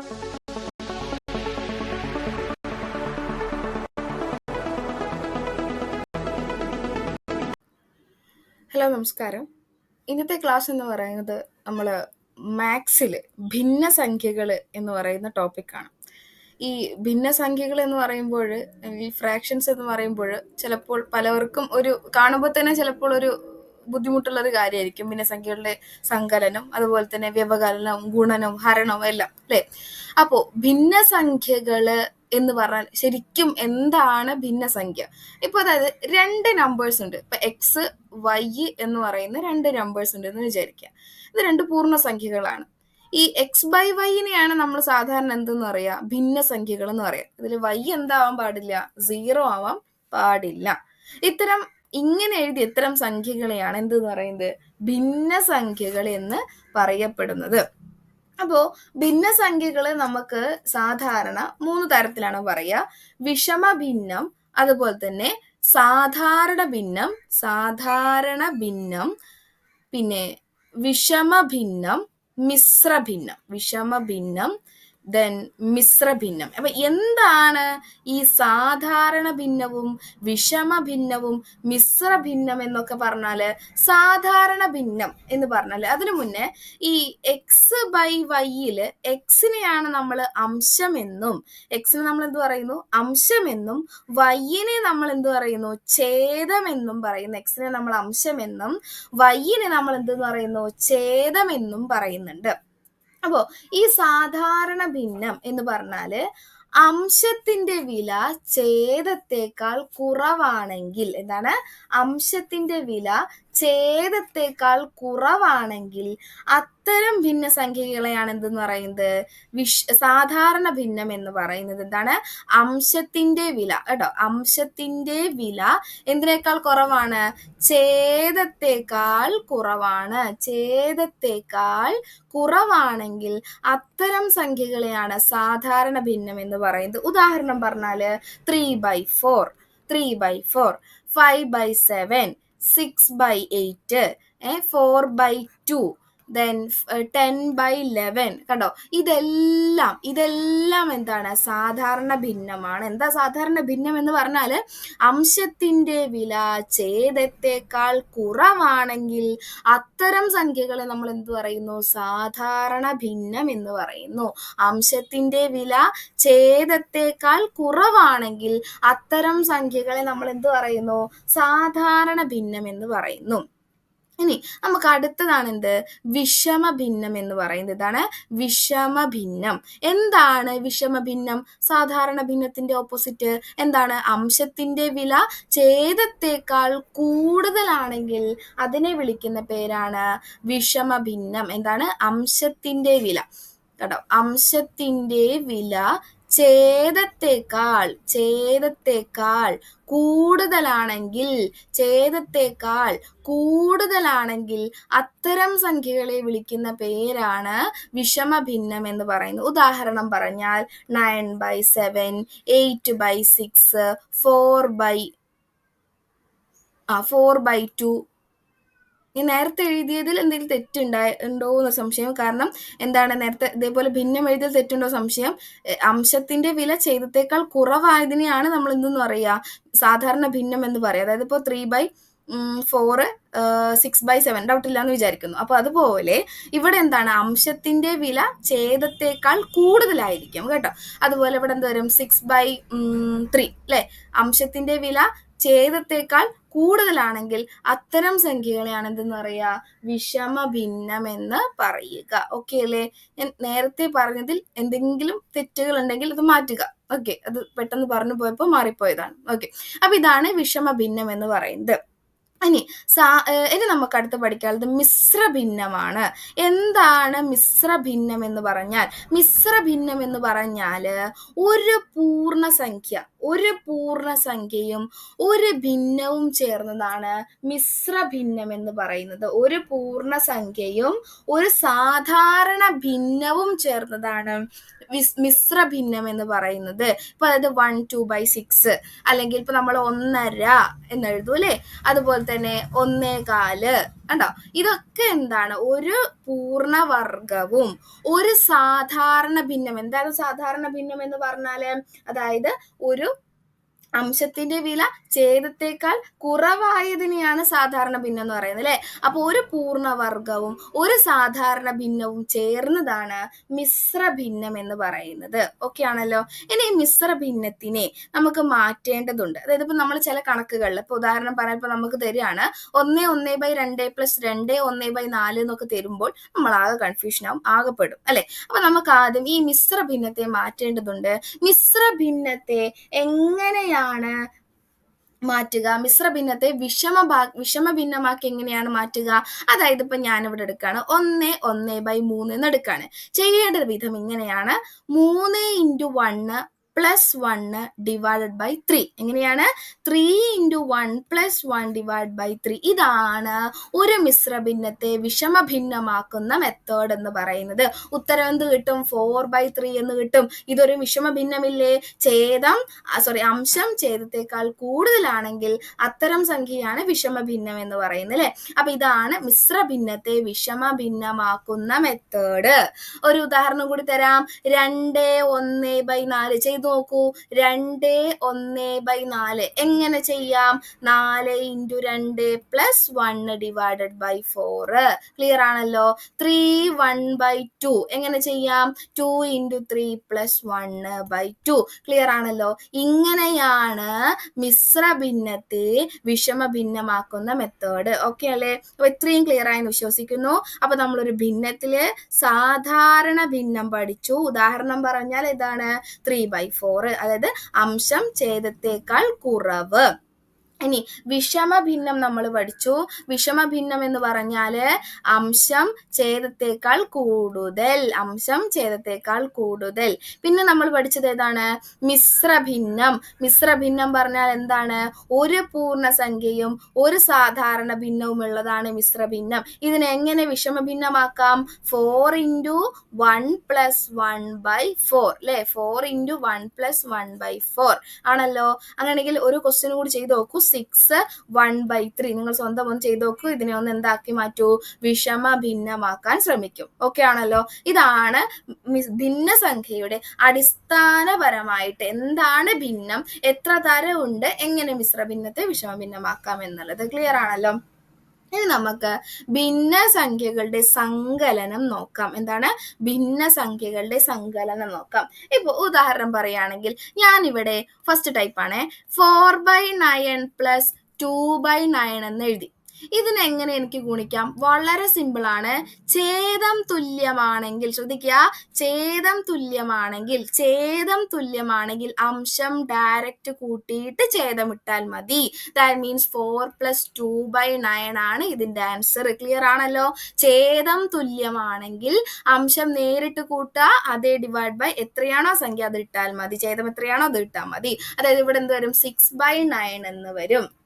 Hello നമസ്കാരം. ഇന്നത്തെ class എന്ന് പറയുന്നത് നമ്മൾ മാത്സിൽ ഭിന്ന സംഖ്യകൾ എന്ന് പറയുന്ന ടോപ്പിക്കാണ് ഈ ഭിന്ന സംഖ്യകൾ എന്ന് പറയുമ്പോൾ ഈ ഫ്രാക്ഷൻസ് എന്ന് പറയുമ്പോൾ ചിലപ്പോൾ പലവർക്കും ഒരു കാണുമ്പോൾ തന്നെ ചിലപ്പോൾ ഒരു ബുദ്ധിമുട്ടുള്ള ഒരു കാര്യമായിരിക്കും ഭിന്നസംഖ്യകളുടെ സങ്കലനം അതുപോലെ തന്നെ വ്യവകലനം ഗുണനം ഹരണം എല്ലാം അല്ലേ? അപ്പോൾ ഭിന്നസംഖ്യകൾ എന്ന് പറഞ്ഞാൽ ശരിക്കും എന്താണ് ഭിന്നസംഖ്യ? ഇപ്പൊ അതായത് രണ്ട് നമ്പേഴ്സ് ഉണ്ട്. ഇപ്പൊ എക്സ് വൈ എന്ന് പറയുന്ന രണ്ട് നമ്പേഴ്സ് ഉണ്ട് എന്ന് വിചാരിക്കുക. ഇത് രണ്ട് പൂർണസംഖ്യകളാണ്. ഈ എക്സ് ബൈ വൈനെയാണ് നമ്മൾ സാധാരണ എന്തെന്ന് പറയാ? ഭിന്നസംഖ്യകൾ എന്ന് പറയാം. ഇതിൽ വൈ എന്താവാൻ പാടില്ല? സീറോ ആവാൻ പാടില്ല. ഇത്തരം ഇങ്ങനെ എഴുതിയ ഇത്തരം സംഖ്യകളെയാണ് എന്തെന്ന് പറയുന്നത്? ഭിന്ന സംഖ്യകൾ എന്ന് പറയപ്പെടുന്നത്. അപ്പോ ഭിന്നസംഖ്യകൾ നമുക്ക് സാധാരണ മൂന്ന് തരത്തിലാണ് പറയുക വിഷമ ഭിന്നം അതുപോലെ തന്നെ സാധാരണ ഭിന്നം സാധാരണ ഭിന്നം പിന്നെ വിഷമ ഭിന്നം മിശ്ര ഭിന്നം. വിഷമ ഭിന്നം ദെൻ മിശ്ര ഭിന്നം. അപ്പൊ എന്താണ് ഈ സാധാരണ ഭിന്നവും വിഷമ ഭിന്നവും മിശ്ര ഭിന്നം എന്നൊക്കെ പറഞ്ഞാൽ? സാധാരണ ഭിന്നം എന്ന് പറഞ്ഞാൽ അതിനു മുന്നേ ഈ എക്സ് ബൈ വൈയിൽ എക്സിനെയാണ് നമ്മൾ അംശമെന്നും എക്സിന് നമ്മൾ എന്ത് പറയുന്നു? അംശമെന്നും വൈയിനെ നമ്മൾ എന്ത് പറയുന്നു? ഛേദമെന്നും പറയുന്നു. എക്സിനെ നമ്മൾ അംശമെന്നും വൈയിനെ നമ്മൾ എന്ത് പറയുന്നു? ഛേദമെന്നും പറയുന്നുണ്ട്. അപ്പോ ഈ സാധാരണ ഭിന്നം എന്ന് പറഞ്ഞാൽ അംശത്തിന്റെ വില ഛേദത്തേക്കാൾ കുറവാണെങ്കിൽ എന്താണ്? അംശത്തിന്റെ വില ഛേദത്തെക്കാൾ കുറവാണെങ്കിൽ അത്തരം ഭിന്നസംഖ്യകളെയാണ് എന്തെന്ന് പറയുന്നത്? വിഷ് സാധാരണ ഭിന്നം എന്ന് പറയുന്നത് എന്താണ്? അംശത്തിന്റെ വില. കേട്ടോ. അംശത്തിന്റെ വില എന്തിനേക്കാൾ കുറവാണ്? ഛേദത്തെക്കാൾ കുറവാണ്. ഛേദത്തെക്കാൾ കുറവാണെങ്കിൽ അത്തരം സംഖ്യകളെയാണ് സാധാരണ ഭിന്നം എന്ന് പറയുന്നത്. ഉദാഹരണം പറഞ്ഞാൽ three by four three by four five by seven six by eight four by two then ten by eleven കണ്ടോ? ഇതെല്ലാം ഇതെല്ലാം എന്താണ്? സാധാരണ ഭിന്നമാണ്. എന്താ സാധാരണ ഭിന്നം എന്ന് പറഞ്ഞാൽ അംശത്തിന്റെ വില ഛേദത്തെക്കാൾ കുറവാണെങ്കിൽ അത്തരം സംഖ്യകളെ നമ്മൾ എന്ത് പറയുന്നു? സാധാരണ ഭിന്നം എന്ന് പറയുന്നു. അംശത്തിന്റെ വില ഛേദത്തെക്കാൾ കുറവാണെങ്കിൽ അത്തരം സംഖ്യകളെ നമ്മൾ എന്ത് പറയുന്നു? സാധാരണ ഭിന്നം എന്ന് പറയുന്നു. ഇനി നമുക്ക് അടുത്തതാണ് എന്ത് വിഷമ ഭിന്നം എന്ന് പറയുന്നത് ഇതാണ്. വിഷമ ഭിന്നം എന്താണ് വിഷമ ഭിന്നം സാധാരണ ഭിന്നത്തിന്റെ ഓപ്പോസിറ്റ് എന്താണ്? അംശത്തിന്റെ വില ഛേദത്തേക്കാൾ കൂടുതലാണെങ്കിൽ അതിനെ വിളിക്കുന്ന പേരാണ് വിഷമ ഭിന്നം എന്താണ്? അംശത്തിന്റെ വില. കേട്ടോ. അംശത്തിന്റെ വില ഛേദത്തെക്കാൾ ഛേദത്തെക്കാൾ കൂടുതലാണെങ്കിൽ ഛേദത്തെക്കാൾ കൂടുതലാണെങ്കിൽ അത്തരം സംഖ്യകളെ വിളിക്കുന്ന പേരാണ് വിഷമ ഭിന്നം എന്ന് പറയുന്നത്. ഉദാഹരണം പറഞ്ഞാൽ nine by seven eight by six four by ആ ഫോർ ബൈ ടു ഈ നേരത്തെ എഴുതിയതിൽ എന്തെങ്കിലും തെറ്റുണ്ടായി ഉണ്ടോ എന്ന സംശയം. കാരണം എന്താണ് നേരത്തെ ഇതേപോലെ ഭിന്നം എഴുതിയതിൽ തെറ്റുണ്ടോ സംശയം. അംശത്തിന്റെ വില ചെയ്തത്തേക്കാൾ കുറവായതിനെയാണ് നമ്മൾ എന്തെന്ന് പറയുക. സാധാരണ ഭിന്നം എന്ന് പറയുക. അതായത് ഇപ്പോൾ three by four six by seven doubt ഇല്ലാന്ന് വിചാരിക്കുന്നു. അപ്പൊ അതുപോലെ ഇവിടെ എന്താണ്? അംശത്തിന്റെ വില ഛേദത്തേക്കാൾ കൂടുതലായിരിക്കും കേട്ടോ. അതുപോലെ ഇവിടെ എന്ത് വരും? സിക്സ് ബൈ ത്രീ അല്ലെ അംശത്തിന്റെ വില ഛേദത്തെക്കാൾ കൂടുതലാണെങ്കിൽ അത്തരം സംഖ്യകളെയാണ് എന്തെന്ന് പറയുക? വിഷമ ഭിന്നം എന്ന് പറയുക. ഓക്കെ അല്ലേ? ഞാൻ നേരത്തെ പറഞ്ഞതിൽ എന്തെങ്കിലും തെറ്റുകൾ ഉണ്ടെങ്കിൽ അത് മാറ്റുക. ഓക്കെ അത് പെട്ടെന്ന് പറഞ്ഞു പോയപ്പോൾ മാറിപ്പോയതാണ്. ഓക്കെ അപ്പൊ ഇതാണ് വിഷമ ഭിന്നം എന്ന് പറയുന്നത്. ഇനി സാ ഇനി നമുക്ക് അടുത്ത് പഠിക്കാനുള്ളത് മിശ്ര ഭിന്നമാണ് എന്താണ് മിശ്ര ഭിന്നം എന്ന് പറഞ്ഞാൽ? മിശ്ര ഭിന്നം എന്ന് പറഞ്ഞാൽ ഒരു പൂർണസംഖ്യ ഒരു പൂർണസംഖ്യയും ഒരു ഭിന്നവും ചേർന്നതാണ് മിശ്ര ഭിന്നം എന്ന് പറയുന്നത്. ഒരു പൂർണസംഖ്യയും ഒരു സാധാരണ ഭിന്നവും ചേർന്നതാണ് മിശ്ര ഭിന്നം എന്ന് പറയുന്നത്. ഇപ്പൊ അതായത് വൺ ടു ബൈ സിക്സ് അല്ലെങ്കിൽ ഇപ്പൊ നമ്മൾ ഒന്നര എന്ന് എഴുതും അല്ലെ? അതുപോലെ തന്നെ ഒന്നേകാൽ കണ്ടോ? ഇതൊക്കെ എന്താണ്? ഒരു പൂർണവർഗവും ഒരു സാധാരണ ഭിന്നം. എന്താണ് സാധാരണ ഭിന്നം എന്ന് പറഞ്ഞാൽ? അതായത് ഒരു അംശത്തിന്റെ വില ഛേദത്തേക്കാൾ കുറവായതിനെയാണ് സാധാരണ ഭിന്നം എന്ന് പറയുന്നത് അല്ലെ? അപ്പൊ ഒരു പൂർണവർഗവും ഒരു സാധാരണ ഭിന്നവും ചേർന്നതാണ് മിശ്ര ഭിന്നം എന്ന് പറയുന്നത്. ഓക്കെ ആണല്ലോ? ഇനി ഈ മിശ്ര ഭിന്നത്തിനെ നമുക്ക് മാറ്റേണ്ടതുണ്ട്. അതായത് ഇപ്പൊ നമ്മൾ ചില കണക്കുകളിൽ ഇപ്പൊ ഉദാഹരണം പറയുമ്പോൾ നമുക്ക് തരികയാണ് ഒന്നേ ഒന്നേ ബൈ രണ്ടേ പ്ലസ് രണ്ടേ ഒന്നേ ബൈ നാല് എന്നൊക്കെ തരുമ്പോൾ നമ്മൾ ആകെ കൺഫ്യൂഷൻ ആവും ആകപ്പെടും അല്ലെ? അപ്പൊ നമുക്ക് ആദ്യം ഈ മിശ്ര ഭിന്നത്തെ മാറ്റേണ്ടതുണ്ട്. മിശ്ര ഭിന്നത്തെ എങ്ങനെയാണ് എങ്ങനെയാണ് മാറ്റുക. മിശ്ര ഭിന്നത്തെ വിഷമ വിഷമ ഭിന്നമാക്കി എങ്ങനെയാണ് മാറ്റുക? അതായത് ഇപ്പൊ ഞാനിവിടെ എടുക്കാണ്. ഒന്ന് ഒന്ന് ബൈ മൂന്ന് എന്ന് എടുക്കാണ്. ചെയ്യേണ്ട വിധം ഇങ്ങനെയാണ്. മൂന്ന് into one plus one divided by three എങ്ങനെയാണ്? Three into one plus one divide by three ഇതാണ് ഒരു മിശ്ര ഭിന്നത്തെ വിഷമ ഭിന്നമാക്കുന്ന മെത്തേഡ് എന്ന് പറയുന്നത്. ഉത്തരം എന്ത് കിട്ടും? ഫോർ ബൈ ത്രീ എന്ന് കിട്ടും. ഇതൊരു വിഷമ ഭിന്നമില്ലേ ഛേദം സോറി അംശം ഛേദത്തെക്കാൾ കൂടുതലാണെങ്കിൽ അത്തരം സംഖ്യയാണ് വിഷമ ഭിന്നം എന്ന് പറയുന്നത് അല്ലെ? അപ്പൊ ഇതാണ് മിശ്ര ഭിന്നത്തെ വിഷമ ഭിന്നമാക്കുന്ന മെത്തേഡ് ഒരു ഉദാഹരണം കൂടി തരാം. രണ്ട് ഒന്ന് ബൈ നാല്. ചെയ്തു നോക്കൂ. രണ്ട് ഒന്ന് ബൈ നാല്. എങ്ങനെ ചെയ്യാം? നാല് ഇന്റു രണ്ട് plus one divided by four clear ആണല്ലോ? ത്രീ വൺ ബൈ ടു എങ്ങനെ ചെയ്യാം? Two into three plus one by two clear ആണല്ലോ? ഇങ്ങനെയാണ് മിശ്ര ഭിന്നത്തെ വിഷമ ഭിന്നമാക്കുന്ന മെത്തേഡ് ഓക്കെ അല്ലേ? അപ്പൊ ഇത്രയും ക്ലിയർ ആയി വിശ്വസിക്കുന്നു. അപ്പൊ നമ്മളൊരു ഭിന്നത്തിൽ സാധാരണ ഭിന്നം പഠിച്ചു. ഉദാഹരണം പറഞ്ഞാൽ ഇതാണ് ത്രീ ബൈ ഫോർ അതായത് അംശം ഛേദത്തേക്കാൾ കുറവ്. ഇനി വിഷമ ഭിന്നം നമ്മൾ പഠിച്ചു. വിഷമ ഭിന്നം എന്ന് പറഞ്ഞാൽ അംശം ഛേദത്തേക്കാൾ കൂടുതൽ. അംശം ഛേദത്തേക്കാൾ കൂടുതൽ. പിന്നെ നമ്മൾ പഠിച്ചത് ഏതാണ്? മിശ്ര ഭിന്നം മിശ്ര ഭിന്നം പറഞ്ഞാൽ എന്താണ്? ഒരു പൂർണസംഖ്യയും ഒരു സാധാരണ ഭിന്നവും ഉള്ളതാണ് മിശ്ര ഭിന്നം ഇതിനെ എങ്ങനെ വിഷമ ഭിന്നമാക്കാം four into one plus one by four അല്ലെ four into one plus one by four ആണല്ലോ? അങ്ങനെയാണെങ്കിൽ ഒരു ക്വസ്റ്റ്യൻ കൂടി ചെയ്ത് നോക്കൂ. സിക്സ് വൺ ബൈ ത്രീ നിങ്ങൾ സ്വന്തം ഒന്ന് ചെയ്ത് നോക്കൂ. ഇതിനെ ഒന്ന് എന്താക്കി മാറ്റൂ? വിഷമ ഭിന്നമാക്കാൻ ശ്രമിക്കും. ഓക്കെ ആണല്ലോ? ഇതാണ് ഭിന്നസംഖ്യയുടെ അടിസ്ഥാനപരമായിട്ട് എന്താണ് ഭിന്നം? എത്ര തരമുണ്ട് എങ്ങനെ മിശ്ര ഭിന്നത്തെ വിഷമ ഭിന്നമാക്കാം എന്നുള്ളത്. ക്ലിയർ ആണല്ലോ? ഇനി നമുക്ക് ഭിന്ന സംഖ്യകളുടെ സങ്കലനം നോക്കാം. എന്താണ്? ഭിന്ന സംഖ്യകളുടെ സങ്കലനം നോക്കാം. ഇപ്പൊ ഉദാഹരണം പറയുകയാണെങ്കിൽ ഞാൻ ഇവിടെ ഫസ്റ്റ് ടൈപ്പ് ആണ്. Four by nine plus two by nine എന്ന് എഴുതി. ഇതിനെങ്ങനെ എനിക്ക് ഗുണിക്കാം? വളരെ സിമ്പിൾ ആണ്. ഛേദം തുല്യമാണെങ്കിൽ ശ്രദ്ധിക്കുക. ഛേദം തുല്യമാണെങ്കിൽ ഛേദം തുല്യമാണെങ്കിൽ അംശം ഡയറക്റ്റ് കൂട്ടിയിട്ട് ഛേദം ഇട്ടാൽ മതി. That means four plus two by nine ആണ് ഇതിന്റെ ആൻസർ ക്ലിയർ ആണല്ലോ? ഛേദം തുല്യമാണെങ്കിൽ അംശം നേരിട്ട് കൂട്ടുക. അതേ ഡിവൈഡ് ബൈ എത്രയാണോ സംഖ്യ അത് ഇട്ടാൽ മതി. ഛേദം എത്രയാണോ അത് ഇട്ടാൽ മതി. അതായത് ഇവിടെ എന്ത് വരും? സിക്സ് ബൈ നയൻ എന്ന് വരും.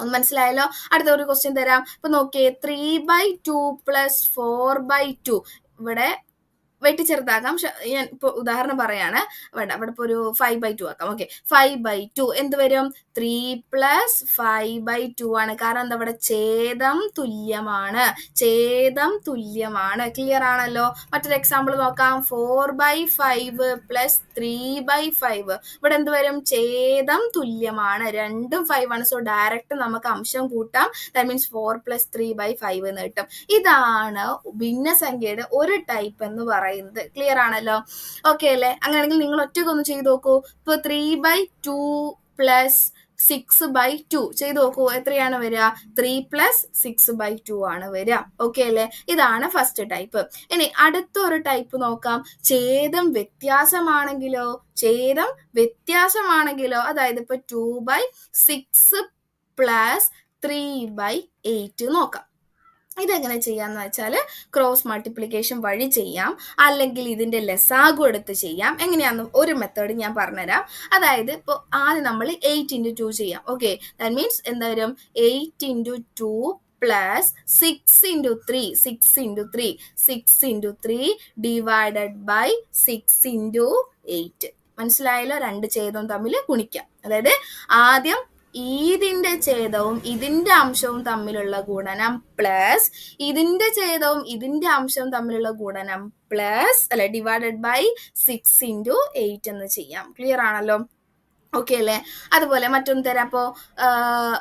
ഒന്ന് മനസ്സിലായല്ലോ? അടുത്ത ഒരു ക്വസ്റ്റ്യൻ തരാം. ഇപ്പൊ നോക്കിയേ three by two plus four by two ഇവിടെ വെട്ടി ചെറുതാക്കാം ഞാൻ ഇപ്പൊ ഉദാഹരണം പറയാണ്. വേണ്ട അവിടെ ഇപ്പൊ ഒരു ഫൈവ് ബൈ ടു ആക്കാം. ഓക്കെ ഫൈവ് ബൈ ടു എന്ത് വരും? Three plus five by two ആണ്. കാരണം എന്താ ഇവിടെ? ഛേദം തുല്യമാണ്. ഛേദം തുല്യമാണ്. ക്ലിയർ ആണല്ലോ? മറ്റൊരു എക്സാമ്പിൾ നോക്കാം. Four by five plus three by five ഇവിടെ എന്ത് വരും? ഛേദം തുല്യമാണ്. രണ്ടും ഫൈവ് ആണ്. സോ ഡയറക്റ്റ് നമുക്ക് അംശം കൂട്ടാം. That means four plus three by five എന്ന് കിട്ടും. ഇതാണ് ഭിന്നസംഖ്യയുടെ ഒരു ടൈപ്പ് എന്ന് പറയുന്നത്. പറയുന്നത്. ക്ലിയർ ആണല്ലോ? ഓക്കെ അല്ലേ? അങ്ങനെയാണെങ്കിൽ നിങ്ങൾ ഒറ്റക്കൊന്ന് ചെയ്ത് നോക്കൂ. ഇപ്പൊ three by two plus six by two ചെയ്ത് നോക്കൂ. എത്രയാണ് വരിക? Three plus six by two ആണ് വരിക. ഓക്കെ അല്ലേ? ഇതാണ് ഫസ്റ്റ് ടൈപ്പ് ഇനി അടുത്തൊരു ടൈപ്പ് നോക്കാം. ഛേദം വ്യത്യാസമാണെങ്കിലോ? ഛേദം വ്യത്യാസമാണെങ്കിലോ? അതായത് ഇപ്പൊ two by six plus three by eight നോക്കാം. ഇതെങ്ങനെ ചെയ്യാന്ന് വെച്ചാൽ ക്രോസ് മൾട്ടിപ്ലിക്കേഷൻ വഴി ചെയ്യാം. അല്ലെങ്കിൽ ഇതിന്റെ ലെസാഗു എടുത്ത് ചെയ്യാം. എങ്ങനെയാന്ന് ഒരു മെത്തേഡ് ഞാൻ പറഞ്ഞുതരാം. അതായത് ഇപ്പോൾ ആദ്യം നമ്മൾ എയ്റ്റ് ഇന്റു ടു ചെയ്യാം. ഓക്കെ ദാറ്റ് മീൻസ് എന്താ വരും? Eight into two plus six into three six into three six into three divided by six into eight മനസ്സിലായല്ലോ? രണ്ട് ചെയ്തും തമ്മിൽ ഗുണിക്കാം. അതായത് ആദ്യം ഇതിന്റെ ഛേദവും ഇതിന്റെ അംശവും തമ്മിലുള്ള ഗുണനം പ്ലസ് ഇതിന്റെ ഛേദവും ഇതിന്റെ അംശവും തമ്മിലുള്ള ഗുണനം പ്ലസ് അല്ലെ divided by six into eight എന്ന് ചെയ്യാം. ക്ലിയർ ആണല്ലോ? ഓക്കെ അല്ലേ? അതുപോലെ മറ്റൊന്ന് തരാം. അപ്പോ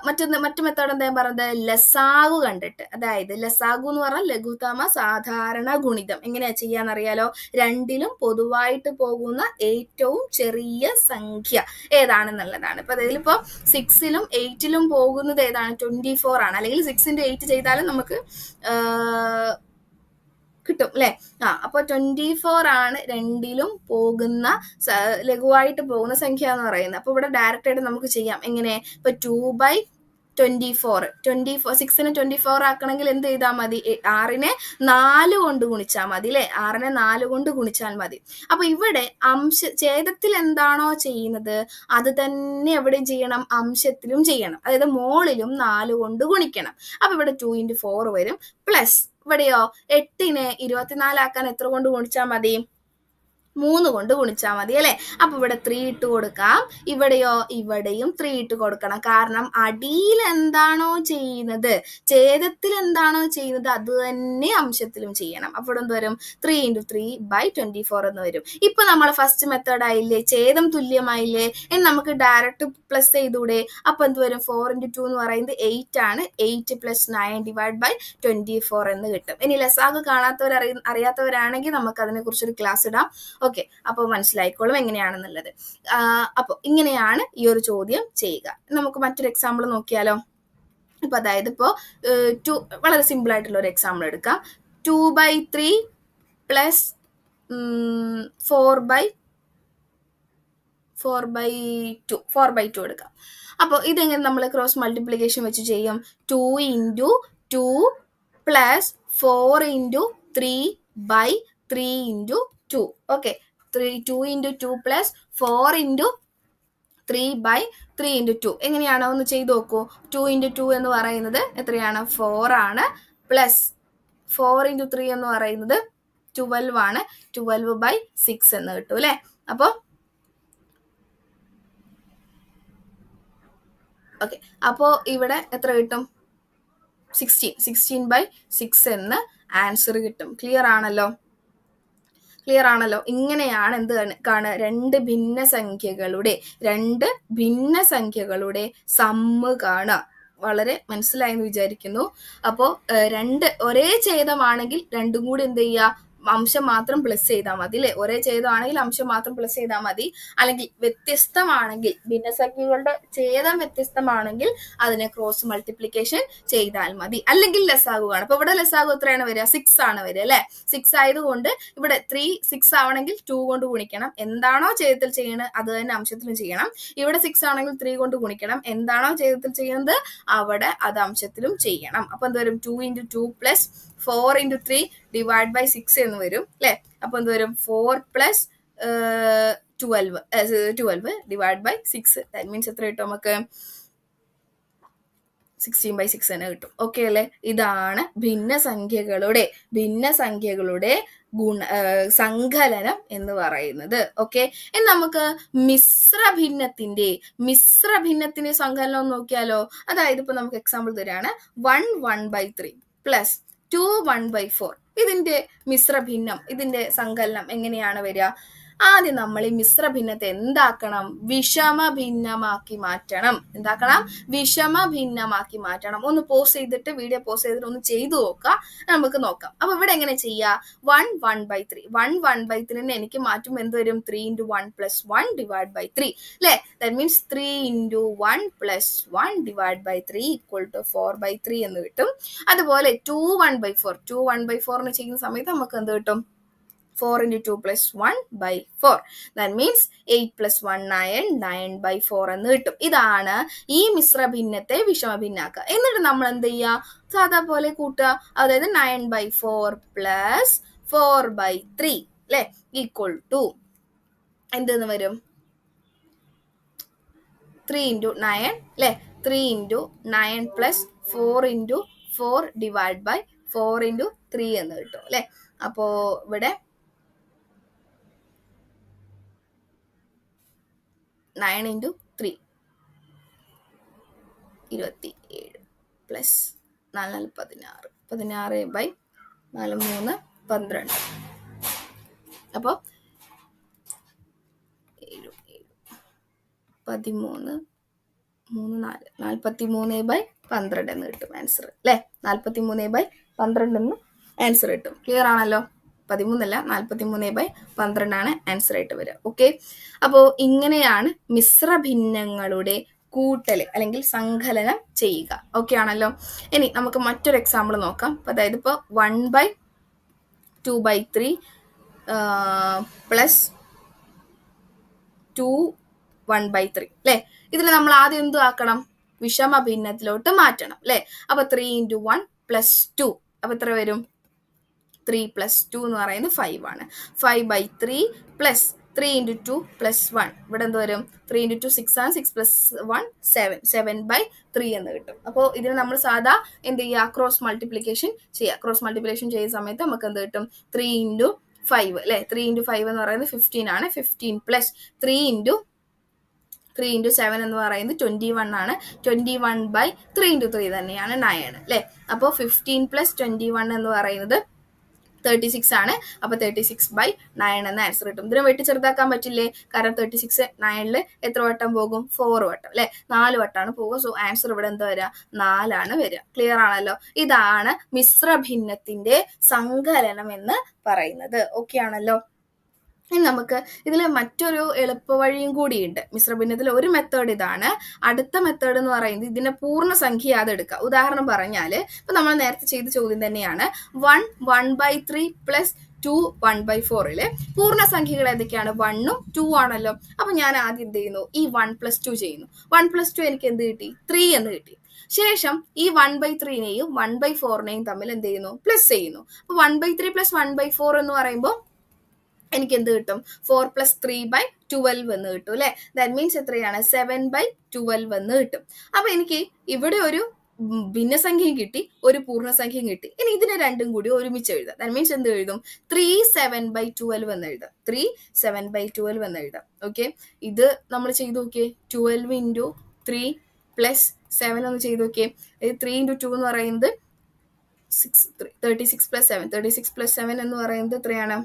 മറ്റൊന്ന് മറ്റു മെത്തേഡ് എന്താ പറയുന്നത് ലസാഗു കണ്ടിട്ട്. അതായത് ലസാഗു എന്ന് പറഞ്ഞാൽ ലഘുതമ സാധാരണ ഗുണിതം. എങ്ങനെയാ ചെയ്യാന്നറിയാലോ? രണ്ടിലും പൊതുവായിട്ട് പോകുന്ന ഏറ്റവും ചെറിയ സംഖ്യ ഏതാണെന്നുള്ളതാണ്. ഇപ്പൊ അതിലിപ്പോ സിക്സിലും എയ്റ്റിലും പോകുന്നത് ഏതാണ്? ട്വന്റി ഫോർ ആണ്. അല്ലെങ്കിൽ സിക്സിന്റെ എയ്റ്റ് ചെയ്താലും നമുക്ക് കിട്ടും അല്ലെ? ആ അപ്പൊ ട്വന്റി ഫോർ ആണ് രണ്ടിലും പോകുന്ന ലഘുവായിട്ട് പോകുന്ന സംഖ്യ എന്ന് പറയുന്നത്. അപ്പൊ ഇവിടെ ഡയറക്റ്റ് ആയിട്ട് നമുക്ക് ചെയ്യാം. എങ്ങനെ? ഇപ്പൊ two by twenty four twenty four സിക്സിന് twenty four ആക്കണമെങ്കിൽ എന്ത് ചെയ്താൽ മതി? ആറിനെ നാല് കൊണ്ട് ഗുണിച്ചാൽ മതി അല്ലെ? ആറിനെ നാല് കൊണ്ട് ഗുണിച്ചാൽ മതി. അപ്പൊ ഇവിടെ അംശ ഛേദത്തിൽ എന്താണോ ചെയ്യുന്നത്? അത് തന്നെ എവിടെയും ചെയ്യണം അംശത്തിലും ചെയ്യണം. അതായത് മോളിലും നാല് കൊണ്ട് ഗുണിക്കണം. അപ്പൊ ഇവിടെ ടു ഇന്റു ഫോർ വരും. പ്ലസ് ഇവിടെയോ? എട്ടിനെ ഇരുപത്തിനാലാക്കാൻ എത്ര കൊണ്ട് ഗുണിച്ചാൽ മതി? മൂന്ന് കൊണ്ട് ഗുണിച്ചാൽ മതി അല്ലെ? അപ്പൊ ഇവിടെ ത്രീ ഇട്ട് കൊടുക്കാം. ഇവിടെയോ? ഇവിടെയും ത്രീ ഇട്ട് കൊടുക്കണം. കാരണം അടിയിൽ എന്താണോ ചെയ്യുന്നത് ഛേദത്തിൽ എന്താണോ ചെയ്യുന്നത് അത് തന്നെ അംശത്തിലും ചെയ്യണം. അപ്പോൾ എന്ത് വരും? Three into three by twenty four എന്ന് വരും. ഇപ്പൊ നമ്മൾ ഫസ്റ്റ് മെത്തേഡ് ആയില്ലേ ഛേദം തുല്യമായില്ലേ എന്ന് നമുക്ക് ഡയറക്റ്റ് പ്ലസ് ചെയ്തൂടെ അപ്പൊ എന്ത് വരും? ഫോർ ഇന്റു ടു എന്ന് പറയുന്നത് എയ്റ്റ് ആണ്. Eight plus nine divide by twenty four എന്ന് കിട്ടും. ഇനി ലസാഗ് കാണാത്തവർ അറിയാത്തവരാണെങ്കിൽ നമുക്ക് അതിനെ കുറിച്ചൊരു ക്ലാസ് ഇടാം. ഓക്കെ അപ്പോൾ മനസ്സിലായിക്കോളും എങ്ങനെയാണെന്നുള്ളത്. അപ്പോൾ ഇങ്ങനെയാണ് ഈ ഒരു ചോദ്യം ചെയ്യുക. നമുക്ക് മറ്റൊരു എക്സാമ്പിൾ നോക്കിയാലോ. ഇപ്പൊ അതായത് ഇപ്പോ ടു വളരെ സിമ്പിൾ ആയിട്ടുള്ള ഒരു എക്സാമ്പിൾ എടുക്കാം. Two by three plus four by four by two four by two എടുക്കാം. അപ്പോൾ ഇതെങ്ങനെ നമ്മൾ ക്രോസ് മൾട്ടിപ്ലിക്കേഷൻ വെച്ച് ചെയ്യും? Two into two plus four into three by three into two okay three two into two plus four into three by three into two എങ്ങനെയാണോ? ഒന്ന് ചെയ്ത് നോക്കൂ. ടു ഇന്റു ടു എന്ന് പറയുന്നത് എത്രയാണ്? ഫോർ ആണ്. പ്ലസ് ഫോർ ഇന്റു ത്രീ എന്ന് പറയുന്നത് ട്വൽവ് ആണ്. ട്വൽവ് ബൈ സിക്സ് എന്ന് കിട്ടും അല്ലേ? അപ്പോൾ ഓക്കെ അപ്പോൾ ഇവിടെ എത്ര കിട്ടും? സിക്സ്റ്റീൻ സിക്സ്റ്റീൻ ബൈ സിക്സ് എന്ന് ആൻസർ കിട്ടും. ക്ലിയർ ആണല്ലോ? ക്ലിയർ ആണല്ലോ. ഇങ്ങനെയാണ് എന്ത് കാണുക. രണ്ട് ഭിന്ന സംഖ്യകളുടെ രണ്ട് ഭിന്ന സംഖ്യകളുടെ സമ്മ് കാണുക. വളരെ മനസ്സിലായെന്ന് വിചാരിക്കുന്നു. അപ്പോൾ രണ്ട് ഒരേ ഛേദമാണെങ്കിൽ രണ്ടും കൂടി എന്ത് ചെയ്യുക? അംശം മാത്രം പ്ലസ് ചെയ്താൽ മതി അല്ലെ ഒരേ ഛേദമാണെങ്കിൽ അംശം മാത്രം പ്ലസ് ചെയ്താൽ മതി. അല്ലെങ്കിൽ വ്യത്യസ്തമാണെങ്കിൽ ഭിന്നസംഖ്യകളുടെ ഛേദം വ്യത്യസ്തമാണെങ്കിൽ അതിനെ ക്രോസ് മൾട്ടിപ്ലിക്കേഷൻ ചെയ്താൽ മതി. അല്ലെങ്കിൽ ലസാഗുവാണ് അപ്പൊ ഇവിടെ ലസാഗു എത്രയാണ് വരിക? സിക്സ് ആണ് വരിക അല്ലെ സിക്സ് ആയതുകൊണ്ട് ഇവിടെ ത്രീ സിക്സ് ആവണമെങ്കിൽ ടു കൊണ്ട് ഗുണിക്കണം. എന്താണോ ഛേദത്തിൽ ചെയ്യണത് അത് തന്നെ അംശത്തിലും ചെയ്യണം. ഇവിടെ സിക്സ് ആണെങ്കിൽ ത്രീ കൊണ്ട് ഗുണിക്കണം. എന്താണോ ഛേദത്തിൽ ചെയ്യുന്നത് അവിടെ അത് അംശത്തിലും ചെയ്യണം. അപ്പൊ എന്തോരും two into two plus four into three divide by six എന്ന് വരും അല്ലെ അപ്പോൾ എന്ത് വരും? Four plus twelve twelve divide by six that means എത്ര കിട്ടും നമുക്ക്? സിക്സ്റ്റീൻ ബൈ സിക്സ് തന്നെ കിട്ടും. ഓക്കെ അല്ലേ? ഇതാണ് ഭിന്നസംഖ്യകളുടെ ഭിന്നസംഖ്യകളുടെ ഗുണ സങ്കലനം എന്ന് പറയുന്നത്. ഓക്കെ ഇനി നമുക്ക് മിശ്ര ഭിന്നത്തിന്റെ മിശ്ര ഭിന്നത്തിന്റെ സങ്കലനം നോക്കിയാലോ? അതായത് ഇപ്പൊ നമുക്ക് എക്സാമ്പിൾ തരാണ്. One one by three plus two one by four ഇതിന്റെ മിശ്ര ഭിന്നം ഇതിന്റെ സങ്കലനം എങ്ങനെയാണ് വരിക? ആദ്യം നമ്മൾ ഈ മിശ്ര ഭിന്നത്തെ എന്താക്കണം? വിഷമ ഭിന്നമാക്കി മാറ്റണം. എന്താക്കണം? വിഷമ ഭിന്നമാക്കി മാറ്റണം. ഒന്ന് പോസ് ചെയ്തിട്ട് വീഡിയോ പോസ് ചെയ്തിട്ട് ഒന്ന് ചെയ്തു നോക്കുക. നമുക്ക് നോക്കാം. അപ്പൊ ഇവിടെ എങ്ങനെ ചെയ്യാ? One one by three one one by ത്രീനെ എനിക്ക് മാറ്റും എന്ത് വരും? Three into one plus one divide by three അല്ലെ that means three into one plus one divide by three equal to four by three എന്ന് കിട്ടും. അതുപോലെ two one by four two one by ഫോറിന് ചെയ്യുന്ന സമയത്ത് നമുക്ക് എന്ത് കിട്ടും? 4 into 2 plus 1 by 4. That means 8 plus 1 9 9 by 4 എന്ന് കിട്ടും. ഇതാണ് ഈ മിശ്ര ഭിന്നത്തെ വിഷമ ഭിന്നാക്കുക എന്നിട്ട് നമ്മൾ എന്ത് ചെയ്യുക സാധാ പോലെ കൂട്ടുക. അതായത് nine by four plus four by three അല്ലെ ഈക്വൽ ടു എന്തെന്ന് വരും? ത്രീ ഇന്റു നയൻ അല്ലെ three into nine plus four into four divide by four into three എന്ന് കിട്ടും അല്ലെ അപ്പോൾ ഇവിടെ നയൻ ഇന്റു ത്രീ ഇരുപത്തി ഏഴ് പ്ലസ് നാല് പതിനാറ്. പതിനാറ് ബൈ നാല് മൂന്ന് പന്ത്രണ്ട്. അപ്പോൾ ഏഴ് ഏഴ്. പതിമൂന്ന് മൂന്ന് നാല്. നാൽപ്പത്തി മൂന്ന് ബൈ പന്ത്രണ്ട് എന്ന് കിട്ടും ആൻസർ അല്ലേ നാൽപ്പത്തി മൂന്ന് ബൈ പന്ത്രണ്ട് എന്ന് ആൻസർ കിട്ടും. ക്ലിയർ ആണല്ലോ? പതിമൂന്നല്ല നാൽപ്പത്തി മൂന്ന് ബൈ പന്ത്രണ്ടാണ് ആൻസർ ആയിട്ട് വരിക. ഓക്കെ അപ്പോ ഇങ്ങനെയാണ് മിശ്ര ഭിന്നങ്ങളുടെ കൂട്ടൽ അല്ലെങ്കിൽ സങ്കലനം ചെയ്യുക. ഓക്കെ ആണല്ലോ? ഇനി നമുക്ക് മറ്റൊരു എക്സാമ്പിൾ നോക്കാം. അതായത് ഇപ്പോൾ one by two by three plus two one by three അല്ലേ? ഇതിൽ നമ്മൾ ആദ്യം എന്തു ആക്കണം? വിഷമ ഭിന്നത്തിലോട്ട് മാറ്റണം. അല്ലേ? അപ്പൊ three into one plus two അപ്പൊ എത്ര വരും? ത്രീ പ്ലസ് ടു എന്ന് പറയുന്നത് ഫൈവ് ആണ്. Five by three plus three into two plus one ഇവിടെ എന്ത് വരും? ത്രീ ഇന്റു ടു സിക്സ് ആണ്. Six plus one seven seven by three എന്ന് കിട്ടും. അപ്പോൾ ഇതിന് നമ്മൾ സാധാ എന്ത് ചെയ്യുക ക്രോസ് മൾട്ടിപ്ലിക്കേഷൻ ചെയ്യുക ക്രോസ് മൾട്ടിപ്ലിക്കേഷൻ ചെയ്യുന്ന സമയത്ത് നമുക്ക് എന്ത് കിട്ടും? ത്രീ ഇന്റു ഫൈവ് അല്ലേ? ത്രീ ഇന്റു ഫൈവ് എന്ന് പറയുന്നത് ഫിഫ്റ്റീൻ ആണ്. Fifteen plus three into three into seven എന്ന് പറയുന്നത് ട്വന്റി വൺ ആണ്. Twenty one by three into three തന്നെയാണ് നയൻ അല്ലേ? അപ്പോൾ ഫിഫ്റ്റീൻ പ്ലസ് ട്വന്റി വൺ എന്ന് പറയുന്നത് തേർട്ടി സിക്സ് ആണ്. അപ്പൊ തേർട്ടി സിക്സ് ബൈ നയൻ എന്ന ആൻസർ കിട്ടും. ഇതിനെ വെട്ടി ചെറുതാക്കാൻ പറ്റില്ലേ? കാരണം തേർട്ടി സിക്സ് നയനിൽ എത്ര വട്ടം പോകും? ഫോർ വട്ടം അല്ലെ നാല് വട്ടമാണ് പോകും സോ ആൻസർ ഇവിടെ എന്താ വരിക? നാലാണ് വരിക. ക്ലിയർ ആണല്ലോ? ഇതാണ് മിശ്ര ഭിന്നത്തിന്റെ സങ്കലനം എന്ന് പറയുന്നത്. ഓക്കെ ആണല്ലോ? ഇനി നമുക്ക് ഇതിൽ മറ്റൊരു എളുപ്പവഴിയും കൂടിയുണ്ട്. മിശ്രഭിന്നത്തിൽ ഒരു മെത്തേഡ് ഇതാണ്. അടുത്ത മെത്തേഡ് എന്ന് പറയുന്നത് ഇതിന്റെ പൂർണ സംഖ്യ അതെടുക്കുക ഉദാഹരണം പറഞ്ഞാൽ ഇപ്പൊ നമ്മൾ നേരത്തെ ചെയ്ത ചോദ്യം തന്നെയാണ്. One one by three plus two one by ഫോറിൽ പൂർണ സംഖ്യകൾ ഏതൊക്കെയാണ്? വണ്ണും ടു ആണല്ലോ. അപ്പൊ ഞാൻ ആദ്യം എന്ത് ചെയ്യുന്നു? ഈ വൺ പ്ലസ് ടു ചെയ്യുന്നു. വൺ പ്ലസ് ടു എനിക്ക് എന്ത് കിട്ടി? ത്രീ എന്ന് കിട്ടി. ശേഷം ഈ വൺ ബൈ ത്രീനെയും വൺ ബൈ ഫോറിനെയും തമ്മിൽ എന്ത് ചെയ്യുന്നു? പ്ലസ് ചെയ്യുന്നു. അപ്പൊ one by three plus one by four എന്ന് പറയുമ്പോൾ എനിക്ക് എന്ത് കിട്ടും? Four plus three by twelve എന്ന് കിട്ടും അല്ലെ? ദാറ്റ് മീൻസ് എത്രയാണ്? സെവൻ ബൈ ട്വൽവ് എന്ന് കിട്ടും. അപ്പൊ എനിക്ക് ഇവിടെ ഒരു ഭിന്നസംഖ്യയും കിട്ടി ഒരു പൂർണസംഖ്യയും കിട്ടി. ഇനി ഇതിനെ രണ്ടും കൂടി ഒരുമിച്ച് എഴുതാം. ദാറ്റ് മീൻസ് എന്ത് എഴുതും? ത്രീ സെവൻ ബൈ ട്വൽവ് എന്ന് എഴുതാം. ത്രീ സെവൻ ബൈ ട്വൽവ് എന്ന് എഴുതാം. ഓക്കെ ഇത് നമ്മൾ ചെയ്തു നോക്കിയേ. Twelve into three plus seven ഒന്ന് ചെയ്ത് നോക്കിയേ. ത്രീ ഇന്റു ടു എന്ന് പറയുന്നത് six thirty six plus seven thirty six plus seven എന്ന് പറയുന്നത് എത്രയാണ്?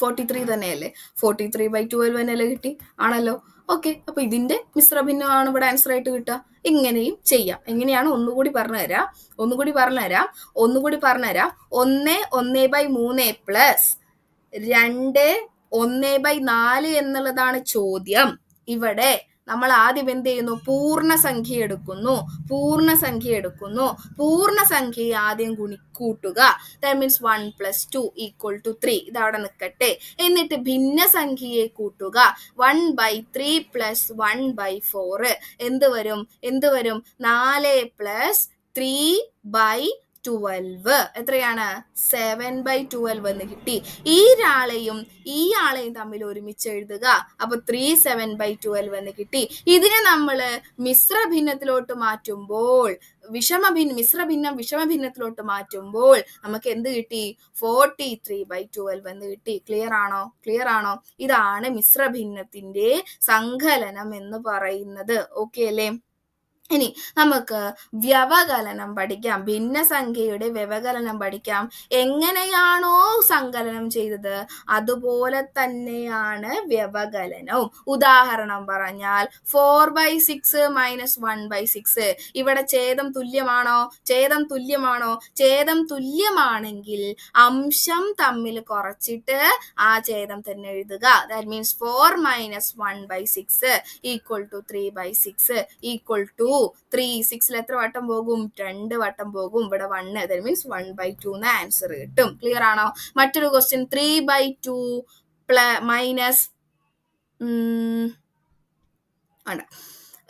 ഫോർട്ടി ത്രീ തന്നെയല്ലേ? ഫോർട്ടി ത്രീ ബൈ ട്വൽവ് തന്നെയല്ലേ കിട്ടി? ആണല്ലോ. ഓക്കെ അപ്പൊ ഇതിന്റെ മിശ്രഭിന്നമാണ് ഇവിടെ ആൻസർ ആയിട്ട് കിട്ടുക. ഇങ്ങനെയും ചെയ്യാം. എങ്ങനെയാണ്? ഒന്നുകൂടി പറഞ്ഞുതരാം ഒന്നുകൂടി പറഞ്ഞുതരാം ഒന്നുകൂടി പറഞ്ഞുതരാം ഒന്ന് ഒന്ന് ബൈ മൂന്ന് പ്ലസ് രണ്ട് ഒന്ന് ബൈ നാല് എന്നുള്ളതാണ് ചോദ്യം. ഇവിടെ നമ്മൾ ആദ്യം എന്ത് ചെയ്യുന്നു? പൂർണസംഖ്യ എടുക്കുന്നു. പൂർണസംഖ്യ എടുക്കുന്നു. പൂർണസംഖ്യയെ ആദ്യം ഗുണി കൂട്ടുക. That means one plus two equal to three ഇത് അവിടെ നിൽക്കട്ടെ എന്നിട്ട് ഭിന്നസംഖ്യയെ കൂട്ടുക. One by three plus one by four എന്ത് വരും? എന്ത് വരും? നാല് പ്ലസ് ത്രീ ബൈ ട്വൽവ് എത്രയാണ്? സെവൻ ബൈ ട്വൽവ് എന്ന് കിട്ടി. ഈ ആളെയും ഈ ആളെയും തമ്മിൽ ഒരുമിച്ച് എഴുതുക. അപ്പൊ ത്രീ സെവൻ ബൈ ട്വൽവ് എന്ന് കിട്ടി. ഇതിനെ നമ്മൾ മിശ്ര ഭിന്നത്തിലോട്ട് മാറ്റുമ്പോൾ വിഷമ ഭിന്ന മിശ്ര ഭിന്നം വിഷമ ഭിന്നത്തിലോട്ട് മാറ്റുമ്പോൾ നമുക്ക് എന്ത് കിട്ടി? ഫോർട്ടി ത്രീ ബൈ ട്വൽവ് എന്ന് കിട്ടി. ക്ലിയർ ആണോ? ക്ലിയർ ആണോ? ഇതാണ് മിശ്ര ഭിന്നത്തിന്റെ സങ്കലനം എന്ന് പറയുന്നത്. ഓക്കെ അല്ലേ? ഇനി നമുക്ക് വ്യവകലനം പഠിക്കാം. ഭിന്നസംഖ്യയുടെ വ്യവകലനം പഠിക്കാം. എങ്ങനെയാണോ സങ്കലനം ചെയ്തത് അതുപോലെ തന്നെയാണ് വ്യവകലനവും. ഉദാഹരണം പറഞ്ഞാൽ four by six minus one by six ഇവിടെ ഛേദം തുല്യമാണോ? ഛേദം തുല്യമാണോ? ഛേദം തുല്യമാണെങ്കിൽ അംശം തമ്മിൽ കുറച്ചിട്ട് ആ ഛേദം തന്നെ എഴുതുക. That means four minus one by six equal to three by six equal to three സിക്സിൽ എത്ര വട്ടം പോകും? രണ്ട് വട്ടം പോകും. ഇവിടെ one that means one by two എന്ന ആൻസർ കിട്ടും. ക്ലിയർ ആണോ? മറ്റൊരു question three by two plus minus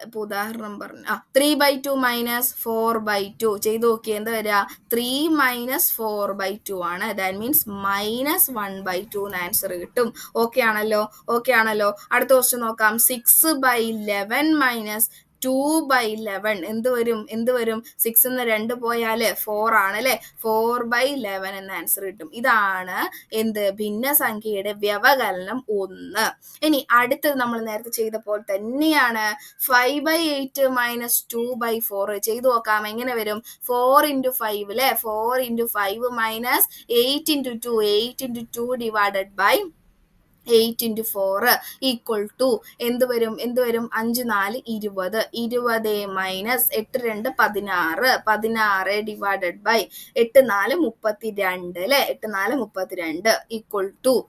ഇപ്പൊ ഉദാഹരണം പറഞ്ഞു. ആ three by two minus four by two ചെയ്ത് നോക്കി എന്താ വരിക? Three minus four by two ആണ്. That means minus one by two എന്ന് ആൻസർ കിട്ടും. ഓക്കെ ആണല്ലോ? ഓക്കെ ആണല്ലോ? അടുത്ത ക്വസ്റ്റ്യൻ നോക്കാം. Six by eleven minus two by eleven എന്ത് വരും? എന്ത് വരും? സിക്സ് എന്ന് രണ്ട് പോയാൽ ഫോർ ആണ് അല്ലെ ഫോർ ബൈ ലെവൻ എന്ന ആൻസർ കിട്ടും. ഇതാണ് എന്ത്? ഭിന്നസംഖ്യയുടെ വ്യവകലനം ഒന്ന്. ഇനി അടുത്തത് നമ്മൾ നേരത്തെ ചെയ്ത പോലെ തന്നെയാണ്. Five by eight minus two by four ചെയ്തു നോക്കാം. എങ്ങനെ വരും? ഫോർ ഇന്റു ഫൈവ് അല്ലെ four into five minus eight into two eight into two divided by eight into four equal to എന്ത് വരും? എന്ത് വരും? അഞ്ച് നാല് ഇരുപത്. ഇരുപത് മൈനസ് എട്ട് രണ്ട് പതിനാറ്. പതിനാറ് ഡിവൈഡഡ് ബൈ എട്ട് നാല് മുപ്പത്തി രണ്ട് അല്ലെ? എട്ട് നാല് മുപ്പത്തി രണ്ട് ഈക്വൽ ടു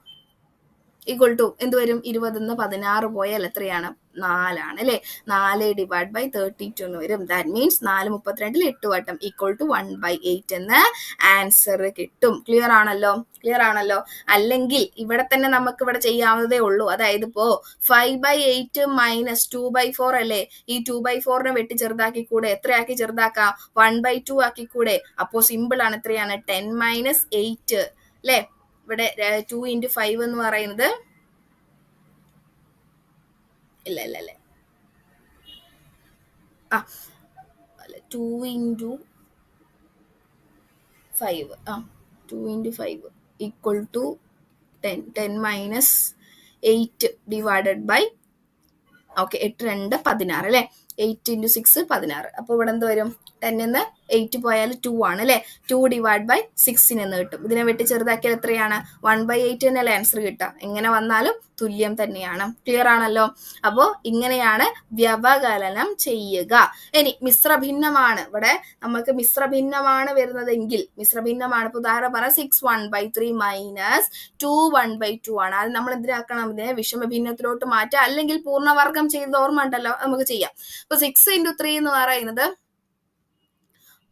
ഈക്വൽ ടു എന്ത് വരും? ഇരുപതിന്ന് പതിനാറ് പോയാൽ എത്രയാണ്? നാലാണ് അല്ലെ? നാല് ഡിവൈഡ് ബൈ തേർട്ടി ടു എന്ന് വരും. ദാറ്റ് മീൻസ് നാല് മുപ്പത്തിരണ്ടിൽ എട്ട് വട്ടം equal to one by eight എന്ന് ആൻസർ കിട്ടും. ക്ലിയർ ആണല്ലോ? ക്ലിയർ ആണല്ലോ? അല്ലെങ്കിൽ ഇവിടെ തന്നെ നമുക്ക് ഇവിടെ ചെയ്യാവുന്നതേ ഉള്ളൂ. അതായത് ഇപ്പോ five by eight minus two by four അല്ലേ? ഈ ടു ബൈ ഫോറിനെ വെട്ടി ചെറുതാക്കി കൂടെ എത്രയാക്കി ചെറുതാക്കാം? വൺ ബൈ ടു ആക്കി കൂടെ. അപ്പോ സിമ്പിൾ ആണ്. എത്രയാണ്? ടെൻ മൈനസ് എയ്റ്റ് അല്ലേ? ഇവിടെ ടു ഇന്റു ഫൈവ് എന്ന് പറയുന്നത് ഇല്ല ഇല്ല അല്ലേ ആ ടു ഇന്റു ഫൈവ് ആ two into five equal to ten ten minus eight divided by okay എട്ട് രണ്ട് പതിനാറ് അല്ലേ? എയ്റ്റ് ഇന്റു സിക്സ് പതിനാറ്. അപ്പോൾ ഇവിടെ എന്ത് വരും? ടെന്നിന്ന് എയ്റ്റ് പോയാൽ ടു ആണ് അല്ലെ? ടു ഡിവൈഡ് ബൈ സിക്സിന് എന്ന് കിട്ടും. ഇതിനെ വെട്ടി ചെറുതാക്കിയാൽ എത്രയാണ്? വൺ ബൈ എയ്റ്റ് തന്നെയല്ലേ ആൻസർ കിട്ടുക. എങ്ങനെ വന്നാലും തുല്യം തന്നെയാണ്. ക്ലിയർ ആണല്ലോ? അപ്പോൾ ഇങ്ങനെയാണ് വ്യവകലനം ചെയ്യുക. ഇനി മിശ്രഭിന്നമാണ്. ഇവിടെ നമുക്ക് മിശ്രഭിന്നമാണ് വരുന്നതെങ്കിൽ മിശ്രഭിന്നമാണ്. ഇപ്പൊ ഉദാഹരണം പറയാം six one by three minus two one by two ആണ്. അത് നമ്മൾ എന്തിനാക്കണം? ഇതിനെ വിഷമഭിന്നത്തിലോട്ട് മാറ്റുക. അല്ലെങ്കിൽ പൂർണവർഗം ചെയ്ത് ഓർമ്മ ഉണ്ടല്ലോ? നമുക്ക് ചെയ്യാം. അപ്പൊ സിക്സ് ഇന്റു ത്രീ എന്ന് പറയുന്നത്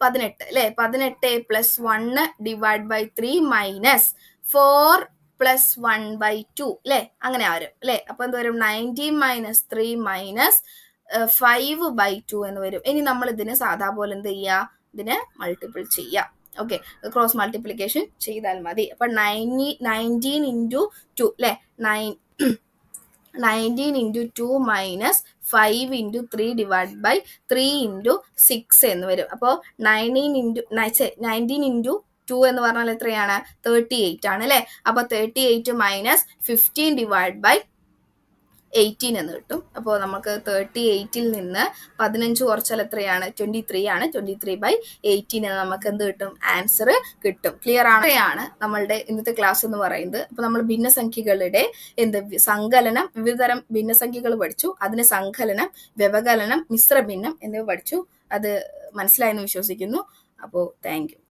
പതിനെട്ട് അല്ലെ? പതിനെട്ട് plus one divide by three minus four plus one by two അല്ലെ? അങ്ങനെ വരും അല്ലെ? അപ്പൊ എന്ത് വരും? Nineteen minus three minus five by two എന്ന് വരും. ഇനി നമ്മൾ ഇതിന് സാധാ പോലെ എന്ത് ചെയ്യുക ഇതിന് മൾട്ടിപ്പിൾ ചെയ്യാം. ഓക്കെ ക്രോസ് മൾട്ടിപ്ലിക്കേഷൻ ചെയ്താൽ മതി. അപ്പൊ നയന്റി നയന്റീൻ ഇന്റു ടു അല്ലെ? Nine nineteen into two minus five into three divide by three into six എന്ന് വരും. അപ്പോൾ nineteen into nineteen into two എന്ന് പറഞ്ഞാൽ എത്രയാണ്? തേർട്ടി എയ്റ്റ് ആണ് അല്ലേ? അപ്പോൾ thirty eight minus fifteen divide by eighteen എന്ന് കിട്ടും. അപ്പോൾ നമുക്ക് തേർട്ടി എയ്റ്റിൽ നിന്ന് പതിനഞ്ച് കുറച്ചാൽ എത്രയാണ്? ട്വന്റി ത്രീ ആണ്. ട്വന്റി ത്രീ ബൈ എയ്റ്റീൻ എന്ന് നമുക്ക് എന്ത് കിട്ടും? ആൻസർ കിട്ടും. ക്ലിയർ ആണ്? നമ്മളുടെ ഇന്നത്തെ ക്ലാസ് എന്ന് പറയുന്നത്. അപ്പോൾ നമ്മൾ ഭിന്നസംഖ്യകളുടെ എന്ത് സങ്കലനം വിവിധതരം ഭിന്നസംഖ്യകൾ പഠിച്ചു. അതിന് സങ്കലനം വ്യവകലനം മിശ്ര ഭിന്നം എന്നിവ പഠിച്ചു. അത് മനസ്സിലായെന്ന് വിശ്വസിക്കുന്നു. അപ്പോൾ താങ്ക്